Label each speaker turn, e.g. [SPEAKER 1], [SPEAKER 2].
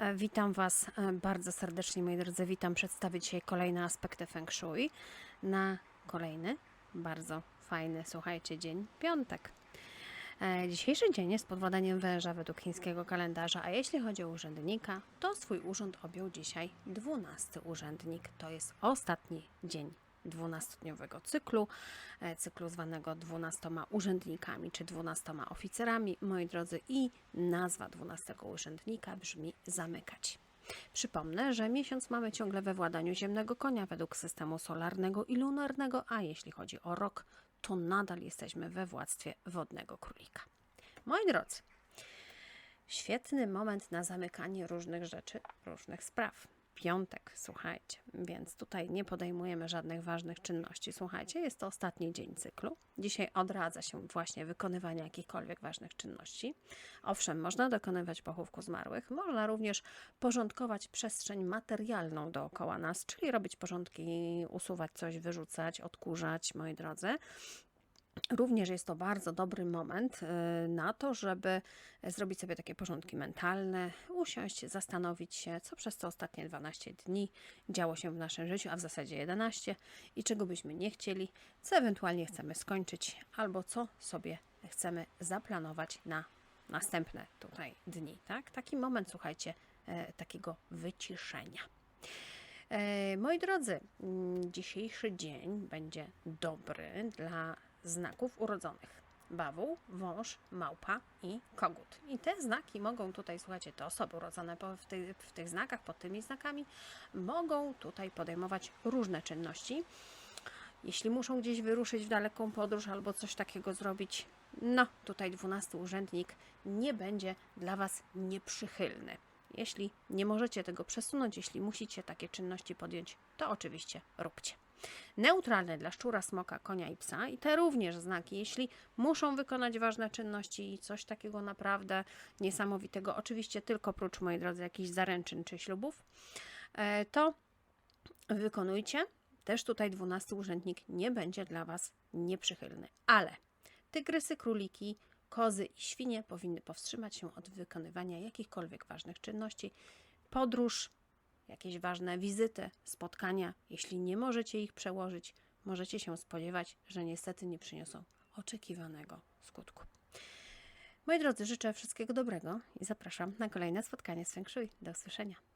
[SPEAKER 1] E, Witam Was e, bardzo serdecznie, moi drodzy. Witam przedstawić dzisiaj kolejne aspekty Feng Shui na kolejny, bardzo fajny, słuchajcie, dzień piątek. E, Dzisiejszy dzień jest pod władaniem węża według chińskiego kalendarza, a jeśli chodzi o urzędnika, to swój urząd objął dzisiaj 12 urzędnik. To jest ostatni dzień 12-dniowego cyklu, e, cyklu zwanego 12 urzędnikami czy 12 oficerami, moi drodzy, i nazwa 12 urzędnika brzmi zamykać. Przypomnę, że miesiąc mamy ciągle we władaniu ziemnego konia według systemu solarnego i lunarnego, a jeśli chodzi o rok, to nadal jesteśmy we władztwie wodnego królika. Moi drodzy, świetny moment na zamykanie różnych rzeczy, różnych spraw. Piątek, słuchajcie, więc tutaj nie podejmujemy żadnych ważnych czynności. Słuchajcie, jest to ostatni dzień cyklu. Dzisiaj odradza się właśnie wykonywania jakichkolwiek ważnych czynności. Owszem, można dokonywać pochówku zmarłych, można również porządkować przestrzeń materialną dookoła nas, czyli robić porządki, usuwać coś, wyrzucać, odkurzać, moi drodzy. Również jest to bardzo dobry moment y, na to, żeby zrobić sobie takie porządki mentalne, usiąść, zastanowić się, co przez te ostatnie 12 dni działo się w naszym życiu, a w zasadzie 11 i czego byśmy nie chcieli, co ewentualnie chcemy skończyć, albo co sobie chcemy zaplanować na następne tutaj dni. Tak? Taki moment, słuchajcie, e, takiego wyciszenia. E, Moi drodzy, mm, dzisiejszy dzień będzie dobry dla znaków urodzonych. Bawoł, wąż, małpa i kogut. I te znaki mogą tutaj, słuchajcie, te osoby urodzone w, tych, w tych znakach, pod tymi znakami, mogą tutaj podejmować różne czynności. Jeśli muszą gdzieś wyruszyć w daleką podróż albo coś takiego zrobić, no tutaj 12 urzędnik nie będzie dla Was nieprzychylny. Jeśli nie możecie tego przesunąć, jeśli musicie takie czynności podjąć, to oczywiście róbcie. Neutralne dla szczura, smoka, konia i psa i te również znaki, jeśli muszą wykonać ważne czynności i coś takiego naprawdę niesamowitego, oczywiście tylko prócz, moi drodzy, jakichś zaręczyn czy ślubów, e, to wykonujcie. Też tutaj 12 urzędnik nie będzie dla Was nieprzychylny. Ale tygrysy, króliki, kozy i świnie powinny powstrzymać się od wykonywania jakichkolwiek ważnych czynności. Podróż, jakieś ważne wizyty, spotkania, jeśli nie możecie ich przełożyć, możecie się spodziewać, że niestety nie przyniosą oczekiwanego skutku. Moi drodzy, życzę wszystkiego dobrego i zapraszam na kolejne spotkanie z Feng Shui. Do usłyszenia.